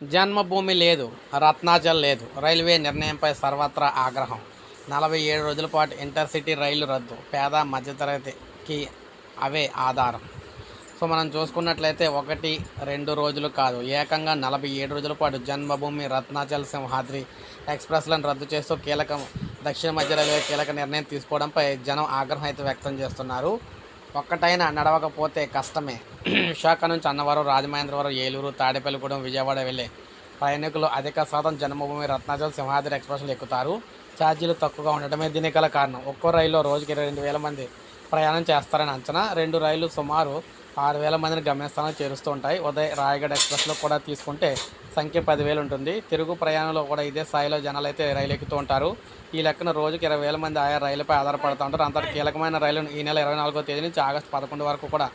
జన్మభూమి లేదు రత్నాచల్ లేదు. రైల్వే నిర్ణయంపై సర్వత్రా ఆగ్రహం. నలభై ఏడు రోజుల పాటు ఇంటర్సిటీ రైలు రద్దు పేద మధ్యతరగతికి అవే ఆధారం. సో మనం చూసుకున్నట్లయితే ఒకటి రెండు రోజులు కాదు. ఏకంగా నలభై ఏడు రోజుల పాటు జన్మభూమి రత్నాచల్ సింహాద్రి ఎక్స్ప్రెస్లను రద్దు చేస్తూ కీలక దక్షిణ మధ్య రైల్వే కీలక నిర్ణయం తీసుకోవడంపై జనం ఆగ్రహం అయితే వ్యక్తం చేస్తున్నారు. ఒక్కటైనా నడవకపోతే కష్టమే. విశాఖ నుంచి అన్నవరం రాజమహేంద్రవరం ఏలూరు తాడేపల్లిగూడెం విజయవాడ వెళ్ళే ప్రయాణికులు అధిక శాతం జన్మభూమి రత్నాచల్ సింహాద్రి ఎక్స్ప్రెస్లు ఎక్కుతారు. ఛార్జీలు తక్కువగా ఉండటమే దీనికి గల కారణం. ఒక్కో రైల్లో రోజుకి ఇరవై రెండు వేల మంది ప్రయాణం చేస్తారని అంచనా. రెండు రైళ్ళు సుమారు ఆరు వేల మందిని గమ్యస్థానం చేరుస్తూ ఉంటాయి. ఉదయ్ రాయగఢ ఎక్స్ప్రెస్లో కూడా తీసుకుంటే సంఖ్య పదివేలు ఉంటుంది. తిరుగు ప్రయాణంలో కూడా ఇదే స్థాయిలో జనాలు అయితే రైలు ఎక్కుతూ ఉంటారు. ఈ లెక్కన రోజుకి ఇరవై వేల మంది ఆయా రైలుపై ఆధారపడుతూ ఉంటారు. అంతటి కీలకమైన రైలును ఈ నెల ఇరవై నాలుగో తేదీ నుంచి ఆగస్టు పదకొండు వరకు కూడా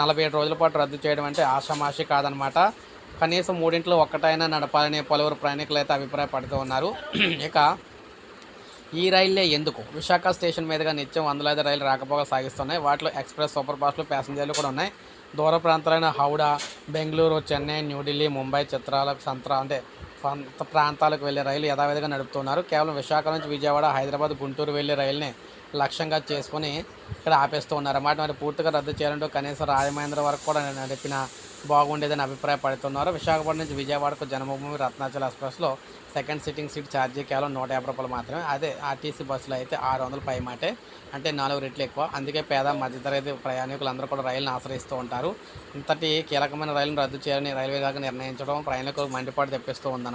నలభై ఏడు రోజుల పాటు రద్దు చేయడం అంటే ఆషామాషి కాదనమాట. కనీసం మూడింట్లో ఒక్కటైనా నడపాలని పలువురు ప్రయాణికులు అయితే అభిప్రాయపడుతూ ఉన్నారు. ఇక ఈ రైళ్ళే ఎందుకు? విశాఖ స్టేషన్ మీదుగా నిత్యం వందలాది రైలు రాకపోగా సాగిస్తున్నాయి. వాటిలో ఎక్స్ప్రెస్ సూపర్ ఫాస్ట్లు ప్యాసింజర్లు కూడా ఉన్నాయి. దూర ప్రాంతాలైన హౌడా బెంగళూరు చెన్నై న్యూఢిల్లీ ముంబై చిత్రాలకు సంత్రా అంటే కొంత ప్రాంతాలకు వెళ్ళే రైలు యథావిధిగా నడుపుతున్నారు. కేవలం విశాఖ నుంచి విజయవాడ హైదరాబాద్ గుంటూరు వెళ్ళే రైలుని లక్ష్యంగా చేసుకుని ఇక్కడ ఆపేస్తూ ఉన్నారు. అన్నమాట మరి పూర్తిగా రద్దు చేయాలంటూ కనీసం రాజమహేంద్ర వరకు కూడా నడిపిన బాగుండేదని అభిప్రాయపడుతున్నారు. విశాఖపట్నం నుంచి విజయవాడకు జన్మభూమి రత్నాచల్ ఎక్స్ప్రెస్లో సెకండ్ సిట్టింగ్ సీట్ ఛార్జీ కేవలం నూట యాభై రూపాయలు మాత్రమే. అదే ఆర్టీసీ బస్సులో అయితే ఆరు వందలు పై మాటే. అంటే నాలుగు రెట్లు ఎక్కువ. అందుకే పేద మధ్యతరగతి ప్రయాణికులు అందరూ కూడా రైలును ఆశ్రయిస్తూ ఉంటారు. ఇంతటి కీలకమైన రైలును రద్దు చేయాలని రైల్వే శాఖ నిర్ణయించడం ప్రయాణికులకు మండిపాటు తెప్పిస్తూ ఉందన్నమాట.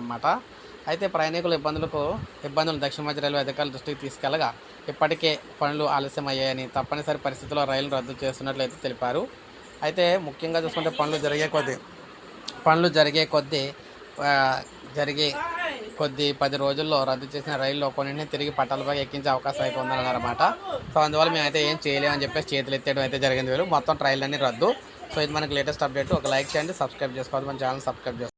అయితే ప్రయాణికుల ఇబ్బందులకు ఇబ్బందులు దక్షిణ మధ్య రైల్వే అధికారుల దృష్టికి తీసుకెళ్ళగా ఇప్పటికే పనులు ఆలస్యమయ్యాయని తప్పనిసరి పరిస్థితుల్లో రైలు రద్దు చేస్తున్నట్లయితే తెలిపారు. అయితే ముఖ్యంగా చూసుకుంటే పనులు జరిగే కొద్దీ పనులు జరిగే కొద్దీ జరిగే కొద్ది పది రోజుల్లో రద్దు చేసిన రైల్లో కొన్నింటిని తిరిగి పట్టాలపై ఎక్కించే అవకాశం అయితే ఉందన్నమాట. సో అందువల్ల మేమైతే ఏం చేయలేమని చెప్పేసి చేతులు ఎత్తేయడం అయితే జరిగింది. వీళ్ళు మొత్తం ట్రైల్ అన్ని రద్దు. సో ఇది మనకి లేటెస్ట్ అప్డేట్. ఒక లైక్ చేయండి సబ్స్క్రైబ్ చేసుకోవాలి మన ఛానల్ సబ్స్క్రైబ్ చేసుకోవాలి